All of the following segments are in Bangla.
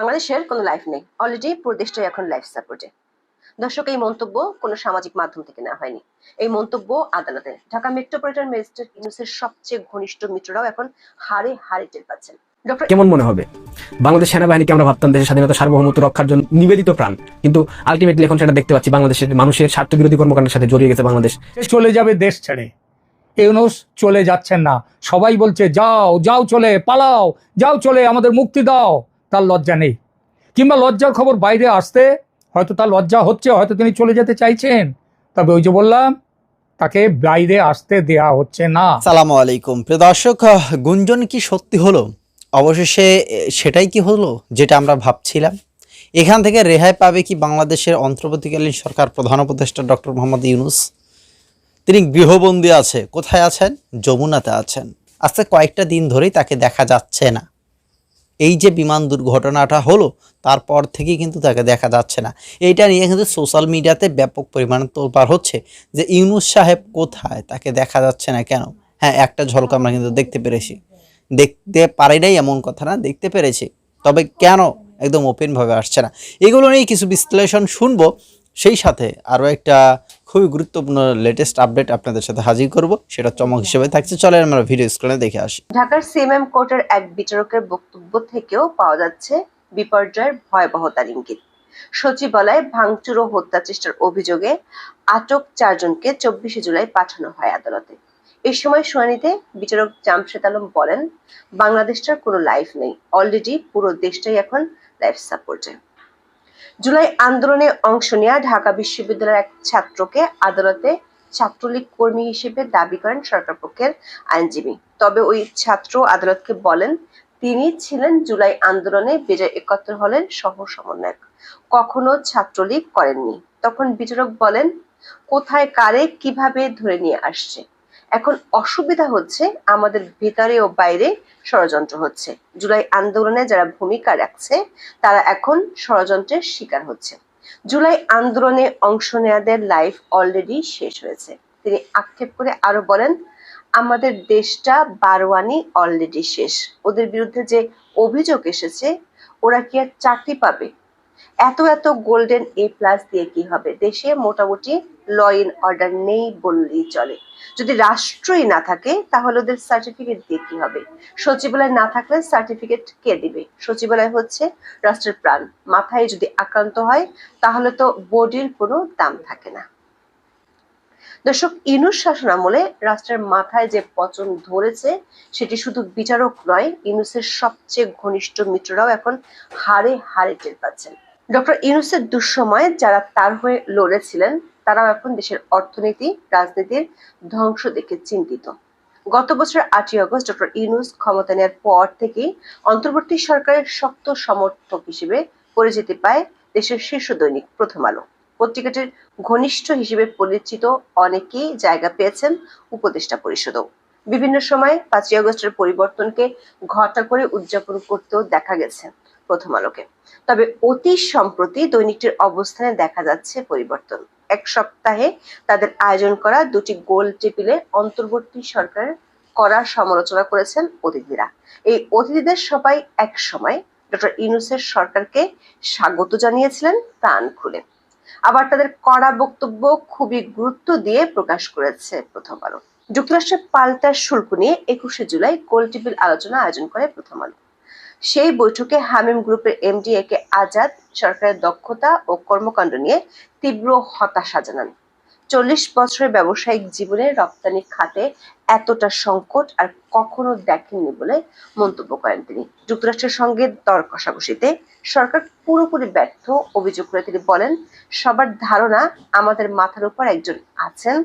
বাংলাদেশের কোনো লাইফ নেই। অলরেডি পুরো দেশটাই এখন লাইফ সাপোর্টে দর্শক এই মন্তব্য কোনো সামাজিক মাধ্যম থেকে নেওয়া হয়নি। এই মন্তব্য আদালতে। ঢাকা মেট্রোপলিটন ম্যাজিস্ট্রেট ইউনুসের সবচেয়ে ঘনিষ্ঠ মিত্ররাও এখন হারে হারে টের পাচ্ছেন। ডক্টর কেমন মনে হবে? বাংলাদেশ সেনাবাহিনীকে আমরা ভাবতাম দেশের স্বাধীনতা সার্বভৌমত্ব রক্ষার জন্য নিবেদিত প্রাণ। কিন্তু আলটিমেটলি এখন সেটা দেখতে পাচ্ছি বাংলাদেশের মানুষের স্বার্থ বিরোধী কর্মকাণ্ডের সাথে জড়িয়ে গেছে বাংলাদেশ। চলে যাবে দেশ ছেড়ে। ইউনুস চলে যাচ্ছেন না। সবাই বলছে যাও যাও চলে পালাও যাও চলে আমাদের মুক্তি দাও। তার লজ্জা নেই। কিংবা লজ্জার খবর বাইরে আসতে হয়তো তার লজ্জা হচ্ছে, হয়তো তিনি চলে যেতে চাইছেন। তবে ওই যে বললাম, তাকে বাইরে আসতে দেয়া হচ্ছে না। সালামু আলাইকুম। প্রিয় দর্শক গুঞ্জন কি সত্যি হলো? অবশেষে সেটাই কি হলো যেটা আমরা ভাবছিলাম? এখান থেকে রেহাই পাবে কি বাংলাদেশের অন্তর্বর্তীকালীন সরকার প্রধান উপদেষ্টা ডক্টর মোহাম্মদ ইউনুস? তিনি গৃহবন্দী আছে, কোথায় আছেন? যমুনাতে আছেন। আজকে কয়েকটা দিন ধরেই তাকে দেখা যাচ্ছে না। এই যে বিমান দুর্ঘটনাটা হলো, তারপর থেকেই কিন্তু তাকে দেখা যাচ্ছে না। এইটা নিয়ে কিন্তু সোশ্যাল মিডিয়াতে ব্যাপক পরিমাণে তোলপাড় হচ্ছে যে ইউনুস সাহেব কোথায়? তাকে দেখা যাচ্ছে না কেন? হ্যাঁ একটা ঝলক আমরা কিন্তু দেখতে পেরেছি। দেখতে পারি নাই এমন কথা না, দেখতে পেরেছি। তবে কেন? একদম ওপেনভাবে আসছে না। এগুলো নিয়ে কিছু বিশ্লেষণ শুনব। সেই সাথে আরও একটা খুবই গুরুত্বপূর্ণ লেটেস্ট আপডেট আপনাদের সাথে হাজির করব। সেটা চমক হিসেবে থাকছে। চলে আমরা ভিডিও স্ক্রিনে দেখে আসি। ঢাকার সিএমএম কোর্টের এক বিচারকের বক্তব্য থেকেও পাওয়া যাচ্ছে বিপর্যয়ের ভয়াবহতার ইঙ্গিত। সচিবালয়ে ভাঙচুর ও হত্যা চেষ্টার অভিযোগে আটক চারজনকে চব্বিশে জুলাই পাঠানো হয় আদালতে। এই সময় শুনানিতে বিচারক জামশেদ আলম বলেন, বাংলাদেশটার কোনো লাইফ নেই। অলরেডি পুরো দেশটাই এখন লাইফ সাপোর্টে জুলাই আন্দোলনে অংশ নেওয়া ঢাকা বিশ্ববিদ্যালয়ের এক ছাত্রকে আদালতে ছাত্রলীগ কর্মী হিসেবে দাবি করেন সরকার পক্ষের আইনজীবী। তবে ওই ছাত্র আদালতকে বলেন, তিনি ছিলেন জুলাই আন্দোলনে বিজয় একাত্তর হলেন সহ সমন্বয়ক কখনো ছাত্রলীগ করেননি। তখন বিচারক বলেন, কোথায় কারে কীভাবে ধরে নিয়ে আসছে? এখন অসুবিধা হচ্ছে আমাদের ভিতরে ও বাইরে ষড়যন্ত্র হচ্ছে। জুলাই আন্দোলনে যারা ভূমিকা রাখছে, তারা এখন ষড়যন্ত্রের শিকার হচ্ছে। জুলাই আন্দোলনে অংশ নেওয়াদের লাইফ অলরেডি শেষ হয়েছে। তিনি আক্ষেপ করে আরও বলেন, আমাদের দেশটা বারোয়ানি অলরেডি শেষ। ওদের বিরুদ্ধে যে অভিযোগ এসেছে, ওরা কি আর চাকরি পাবে? এত এত গোল্ডেন এ প্লাস দিয়ে কি হবে? দেশে মোটামুটি ল ইন অর্ডার নেই বললেই চলে। যদি রাষ্ট্রই না থাকে, তাহলে ওদের সার্টিফিকেট দিয়ে কি হবে? সচিবালয় না থাকলে সার্টিফিকেট কে দিবে? সচিবালয় হচ্ছে রাষ্ট্রের প্রাণ। মাথায় যদি আক্রান্ত হয়, তাহলে তো বডির কোনো দাম থাকে না। দর্শক ইনুস শাসন আমলে রাষ্ট্রের মাথায় যে পচন ধরেছে, সেটি শুধু বিচারক নয়, ইনুসের সবচেয়ে ঘনিষ্ঠ মিত্ররাও এখন হারে হারে টের পাচ্ছেন। ডক্টর ইউনুসের দুঃসময়ে যারা তার হয়ে লড়েছিলেন, তারাও এখন দেশের অর্থনীতি, রাজনীতির ধ্বংস দেখে চিন্তিত। গত বছর আটই আগস্ট ডক্টর ইউনুস ক্ষমতা নেওয়ার পর থেকেই অন্তর্বর্তী সরকারের শক্ত সমর্থক হিসেবে পরিচিতি পায় দেশের শীর্ষ দৈনিক প্রথম আলো। পত্রিকাটির ঘনিষ্ঠ হিসেবে পরিচিত অনেকেই জায়গা পেয়েছেন উপদেষ্টা পরিষদও। বিভিন্ন সময় পাঁচই আগস্টের পরিবর্তনকে ঘটা করে উদযাপন করতেও দেখা গেছে। প্রথম আলোকে। তবে অতি সম্প্রতি দৈনিকটির অবস্থানে দেখা যাচ্ছে পরিবর্তন। এক সপ্তাহে তাদের আয়োজন করা দুটি গোল টেবিলে অন্তর্বর্তী সরকারের করা সমালোচনা করেছেন অতিথিরা। এই অতিথিদের সবাই এক সময় ডক্টর ইউনুসের সরকারকে স্বাগত জানিয়েছিলেন প্রাণ খুলে। আবার তাদের কড়া বক্তব্য খুবই গুরুত্ব দিয়ে প্রকাশ করেছে প্রথম আলো। যুক্তরাষ্ট্রের পাল্টা শুল্ক নিয়ে একুশে জুলাই গোল টেবিল আলোচনা আয়োজন করে প্রথম আলো। সেই বৈঠকে হামিম গ্রুপের এমডি এ কে আজাদ, সরকারের দক্ষতা ও কর্মকাণ্ড নিয়ে তীব্র হতাশা জানান। চল্লিশ বছরের ব্যবসায়িক জীবনে রপ্তানি খাতে এতটা সংকট আর কখনো দেখেননি বলে মন্তব্য করেন তিনি। যুক্তরাষ্ট্রের সঙ্গে দর কষাকষিতে সরকার পুরোপুরি ব্যর্থ অভিযোগ করে তিনি বলেন, সবার ধারণা আমাদের মাথার উপর একজন আছেন।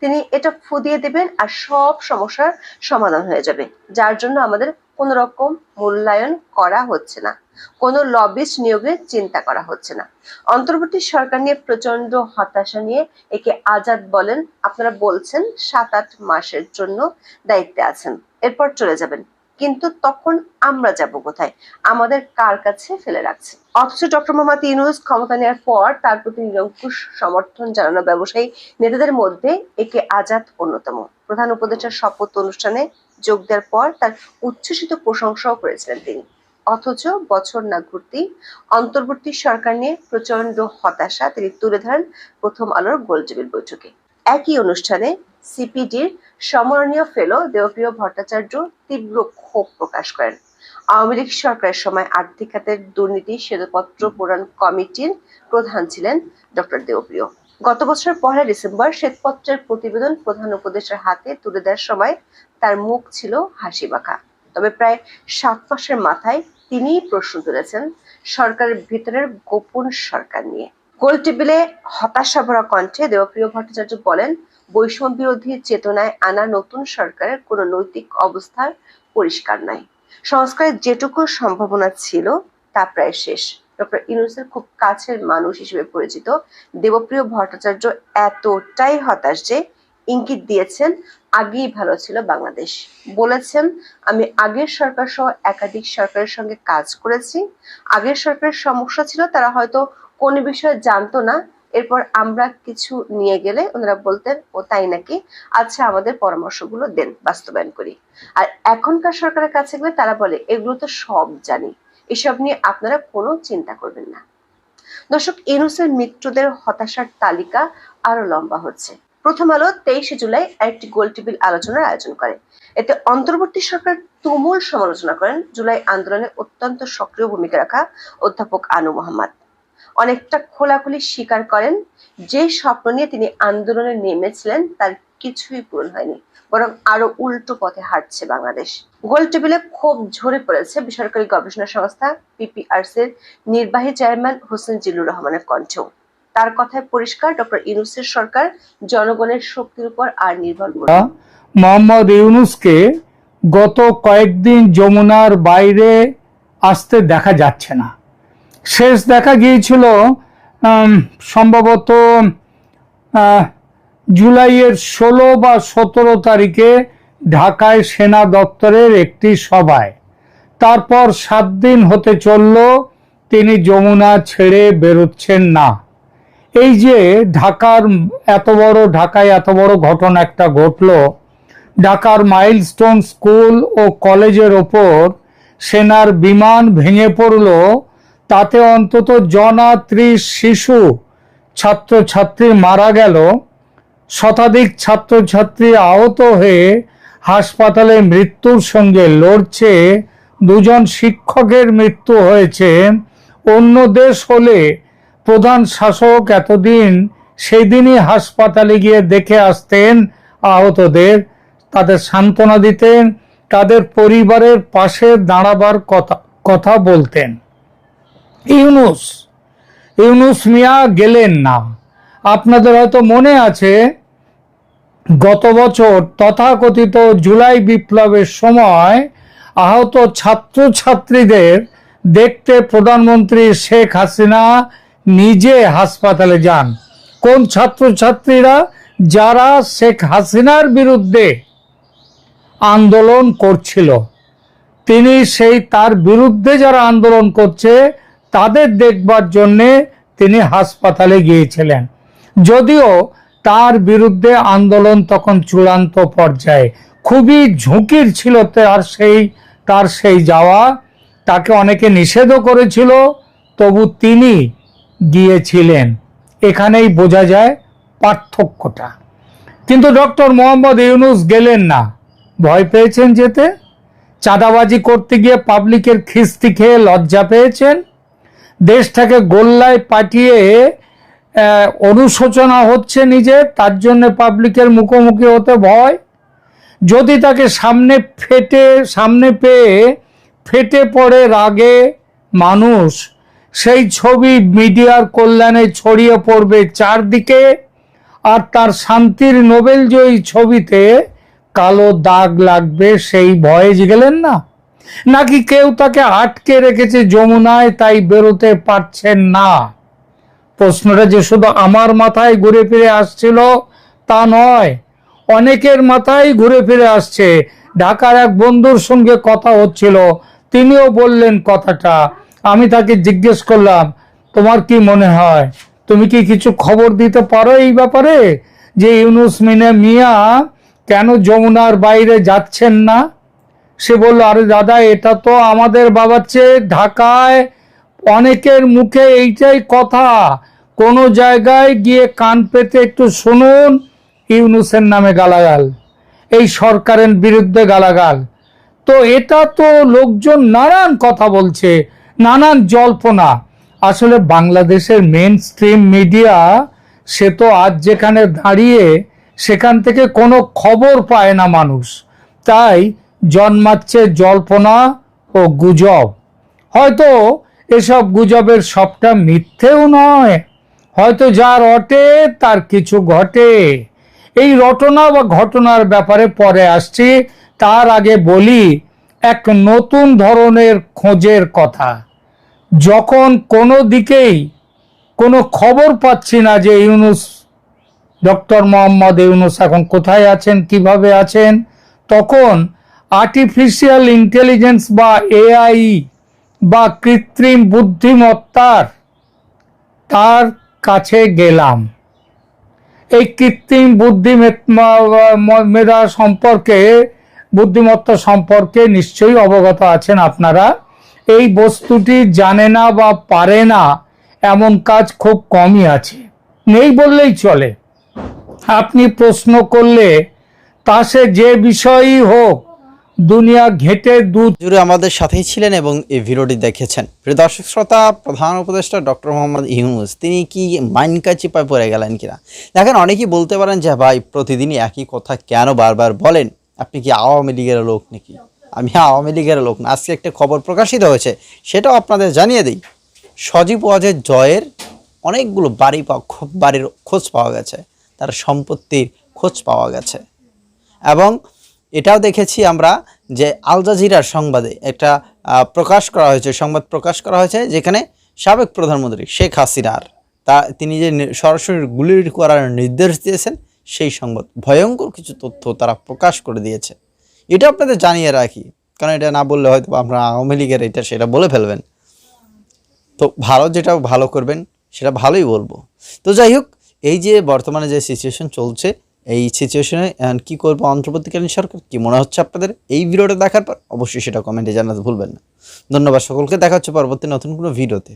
তিনি এটা ফুদিয়ে দেবেন আর সব সমস্যার সমাধান হয়ে যাবে, যার জন্য আমাদের কোন রকম মূল্যায়ন করা হচ্ছে না। কোনো লবিস্ট নিয়োগের চিন্তা করা হচ্ছে না। অন্তর্বর্তী সরকার নিয়ে প্রচণ্ড হতাশা নিয়ে একে আজাদ বলেন। আপনারা বলছেন সাত আট মাসের জন্য দায়িত্বে আছেন। এরপর চলে যাবেন। কিন্তু তখন আমরা যাব কোথায়? আমাদের কার কাছে ফেলে রাখছে? অথচ ডক্টর মোহাম্মদ ইউনুস ক্ষমতা নেওয়ার পর তার প্রতি নিরঙ্কুশ সমর্থন জানানো ব্যবসায়ী নেতাদের মধ্যে একে আজাদ অন্যতম। প্রধান উপদেষ্টার শপথ অনুষ্ঠানে যোগ দেওয়ার পর তার উচ্ছ্বসিত প্রশংসাও করেছিলেন তিনি। অথচ বছর না ঘুরতেই অন্তর্বর্তী সরকার নিয়ে প্রচণ্ড হতাশা তিনি তুলে ধরেন প্রথম আলোর গোলটেবিল বৈঠকে। একই অনুষ্ঠানে সিপিডির সম্মাননীয় ফেলো দেবপ্রিয় ভট্টাচার্য তীব্র ক্ষোভ প্রকাশ করেন। আওয়ামী লীগ সরকারের সময় আর্থিক খাতের দুর্নীতি শ্বেতপত্র প্রদান কমিটির প্রধান ছিলেন ডক্টর দেবপ্রিয়। গত বছর পহেলা ডিসেম্বর শ্বেতপত্রের প্রতিবেদন প্রধান উপদেষ্টার হাতে তুলে দেওয়ার সময় তার মুখ ছিল হাসি মাখা তবে প্রায় সাত মাসের মাথায় তিনিই প্রশ্ন তুলেছেন সরকারের ভিতরের গোপন সরকার নিয়ে। গোল টেবিলে হতাশা ভরা কণ্ঠে দেবপ্রিয় ভট্টাচার্য বলেন, বৈষম্য বিরোধী চেতনায় আনা নতুন সরকারের কোনো নৈতিক অবস্থার পরিষ্কার নাই। সংস্কারের যেটুকু সম্ভাবনা ছিল, তা প্রায় শেষ। ডক্টর ইউনুসের খুব কাছের মানুষ হিসেবে পরিচিত দেবপ্রিয় ভট্টাচার্য এতটাই হতাশ যে ইঙ্গিত দিয়েছেন আগেই ভালো ছিল বাংলাদেশ। বলেছেন, আমি আগের সরকার সহ একাধিক সরকারের সঙ্গে কাজ করেছি। আগের সরকারের সমস্যা ছিল, তারা হয়তো কোনো বিষয়ে জানতো না। এরপর আমরা কিছু নিয়ে গেলে ওনারা বলতেন, ও তাই নাকি? আচ্ছা আমাদের পরামর্শগুলো দেন, বাস্তবায়ন করি। আর এখনকার সরকারের কাছে গেলে তারা বলে, এগুলো তো সব জানি। এসব নিয়ে আপনারা কোনো চিন্তা করবেন না। দর্শক ইনুসের মিত্রদের হতাশার তালিকা আরও লম্বা হচ্ছে। প্রথম আলো তেইশে জুলাই একটি গোল টেবিল আলোচনার আয়োজন করে। এতে অন্তর্বর্তী সরকার তুমুল সমালোচনা করেন। জুলাই আন্দোলনে অত্যন্ত সক্রিয় ভূমিকা রাখা অধ্যাপক আনু মোহাম্মদ। অনেকটা খোলাখুলি স্বীকার করেন, যে স্বপ্ন নিয়ে তিনি আন্দোলনে নেমেছিলেন তার কিছুই পূরণ হয়নি, বরং আরও উল্টো পথে হাঁটছে বাংলাদেশ। গোল টেবিলে ক্ষোভ ঝরে পড়েছে বেসরকারি গবেষণা সংস্থা পিপিআরসি এর নির্বাহী চেয়ারম্যান হোসেন জিল্লুর রহমানের কণ্ঠেও। তার কথায় পরিষ্কার ডক্টর ইউনুসের সরকার জনগণের শক্তির উপর আর নির্ভর করে মোহাম্মদ ইউনুসকে গত কয়েকদিন যমুনার বাইরে আসতে দেখা যাচ্ছে না। শেষ দেখা গিয়েছিল সম্ভবত জুলাইয়ের ষোলো বা সতেরো তারিখে ঢাকায় সেনা দপ্তরের একটি সভায়। তারপর সাত দিন হতে চলল, তিনি যমুনা ছেড়ে বেরোচ্ছেন না। এই যে ঢাকার এত বড় ঢাকায় এত বড় ঘটনা একটা ঘটলো, ঢাকার মাইলস্টোন স্কুল ও কলেজের ওপর সেনার বিমান ভেঙে পড়ল, তাতে অন্তত জনা ত্রিশ শিশু ছাত্রছাত্রী মারা গেল, শতাধিক ছাত্রছাত্রী আহত হয়ে হাসপাতালে মৃত্যুর সঙ্গে লড়ছে, দুজন শিক্ষকের মৃত্যু হয়েছে, অন্য দেশ হলে প্রধান শাসক এতদিন সেই দিনই হাসপাতালে গিয়ে দেখে আসতেন আহতদের। তাদের সান্ত্বনা দিতেন, তাদের পরিবারের পাশে দাঁড়াবার কথা কথা বলতেন। ইউনুস ইউনুস মিয়া গেলেন না। আপনাদের হয়তো মনে আছে, গত বছর তথাকথিত জুলাই বিপ্লবের সময় আহত ছাত্রছাত্রীদের দেখতে প্রধানমন্ত্রী শেখ হাসিনা নিজে হাসপাতালে যান। কোন ছাত্রছাত্রীরা? যারা শেখ হাসিনার বিরুদ্ধে আন্দোলন করছিল। তিনি সেই তার বিরুদ্ধে যারা আন্দোলন করছে, তাদের দেখবার জন্যে তিনি হাসপাতালে গিয়েছিলেন। যদিও তার বিরুদ্ধে আন্দোলন তখন চূড়ান্ত পর্যায়ে। খুবই ঝুঁকির ছিল তার সেই তার সেই যাওয়া। তাকে অনেকে নিষেধও করেছিল। তবু তিনি গিয়েছিলেন। এখানেই বোঝা যায় পার্থক্যটা। কিন্তু ডক্টর মোহাম্মদ ইউনুস গেলেন না। ভয় পেয়েছেন যেতে? চাঁদাবাজি করতে গিয়ে পাবলিকের খিস্তি খেয়ে লজ্জা পেয়েছেন? দেশটাকে গোল্লায় পাঠিয়ে অনুশোচনা হচ্ছে নিজে, তার জন্য পাবলিকের মুখোমুখি হতে ভয়? যদি তাকে সামনে ফেটে, সামনে পেয়ে ফেটে পড়ে রাগে মানুষ সেই ছবি মিডিয়ার কল্যাণে ছড়িয়ে পড়বে চারদিকে, আর তার শান্তির নোবেলজয়ী ছবিতে কালো দাগ লাগবে, সেই ভয়ে গেলেন না? নাকি কেউ তাকে আটকে রেখেছে যমুনায়, তাই বেরোতে পারছেন না? প্রশ্নটা যে শুধু আমার মাথায় ঘুরে ফিরে আসছিল তা নয়, অনেকের মাথায় ঘুরে ফিরে আসছে। ঢাকার এক বন্ধুর সঙ্গে কথা হচ্ছিল, তিনিও বললেন কথাটা। আমি তাকে জিজ্ঞেস করলাম, তোমার কি মনে হয়? তুমি কি কিছু খবর দিতে পারো এই ব্যাপারে? যে ইউনুস মিনে মিয়া কেন যমুনার বাইরে যাচ্ছেন না? সে বলল, আরে দাদা, এটা তো আমাদের বাবার চেয়ে ঢাকায় অনেকের মুখে এইটাই কথা। কোনো জায়গায় গিয়ে কান পেতে একটু শুনুন, ইউনুসের নামে গালাগাল, এই সরকারের বিরুদ্ধে গালাগাল। তো এটা তো লোকজন নানান কথা বলছে। নানান জল্পনা। আসলে বাংলাদেশের মেন স্ট্রিম মিডিয়া সে তো আজ যেখানে দাঁড়িয়ে সেখান থেকে কোনো খবর পায় না মানুষ। তাই জন্মাচ্ছে জল্পনা ও গুজব। হয়তো এসব গুজবের সবটা মিথ্যেও নয়, হয়তো যার রটে তার কিছু ঘটে। এই রটনা বা ঘটনার ব্যাপারে পরে আসছি, তার আগে বলি এক নতুন ধরনের খোঁজের কথা। যখন কোনো দিকেই কোনো খবর পাচ্ছি না যে ইউনুস, ডক্টর মোহাম্মদ ইউনুস এখন কোথায় আছেন, কীভাবে আছেন, তখন আর্টিফিশিয়াল ইন্টেলিজেন্স বা এআই বা কৃত্রিম বুদ্ধিমত্তার তার কাছে গেলাম। এই কৃত্রিম বুদ্ধিমেধা সম্পর্কে বুদ্ধিমত্তা সম্পর্কে নিশ্চয়ই অবগত আছেন আপনারা। এই বস্তুটি জানে না বা পারে না, এমন কাজ খুব কমই আছে। নেই বললেই চলে। আপনি প্রশ্ন করলে তা সে যে বিষয়ই হোক, দুনিয়া ঘেটে দুধ জুড়ে আমাদের সাথেই ছিলেন এবং এই ভিডিওটি দেখেছেন। প্রিয় দর্শক শ্রোতা, প্রধান উপদেষ্টা ডক্টর মোহাম্মদ ইউনুস, তিনি কি মাইনকা চিপায় পড়ে গেলেন কিনা? দেখেন, অনেকেই বলতে পারেন যে, ভাই, প্রতিদিনই একই কথা কেন বারবার বলেন? আপনি কি আওয়ামী লীগের লোক নাকি? আমি আওয়ামী লীগের লোক না। আজকে একটা খবর প্রকাশিত হয়েছে, সেটাও আপনাদের জানিয়ে দিই। সজীব ওয়াজের জয়ের অনেকগুলো বাড়ি পাওয়া বাড়ির খোঁজ পাওয়া গেছে। তার সম্পত্তির খোঁজ পাওয়া গেছে। এবং এটাও দেখেছি আমরা যে আল জাজিরার সংবাদে একটা প্রকাশ করা হয়েছে, সংবাদ প্রকাশ করা হয়েছে, যেখানে সাবেক প্রধানমন্ত্রী শেখ হাসিনার তা তিনি যে সরাসরি গুলি করার নির্দেশ দিয়েছেন সেই সংবাদ। ভয়ঙ্কর কিছু তথ্য তারা প্রকাশ করে দিয়েছে। এটা আপনাদের জানিয়ে রাখি, কারণ এটা না বললে হয়তো আমরা আওয়ামী লীগের এটা সেটা বলে ফেলবেন। তো ভালো যেটা ভালো করবেন, সেটা ভালোই বলব। তো যাই হোক, এই যে বর্তমানে যে সিচুয়েশন চলছে, এই সিচুয়েশনে কি করব অন্তর্বর্তীকালীন সরকার, কি মনে হচ্ছে আপনাদের? এই ভিডিওটা দেখার পর অবশ্যই সেটা কমেন্টে জানাতে ভুলবেন না। ধন্যবাদ সকলকে, দেখা হচ্ছে পরবর্তী নতুন কোনো ভিডিওতে।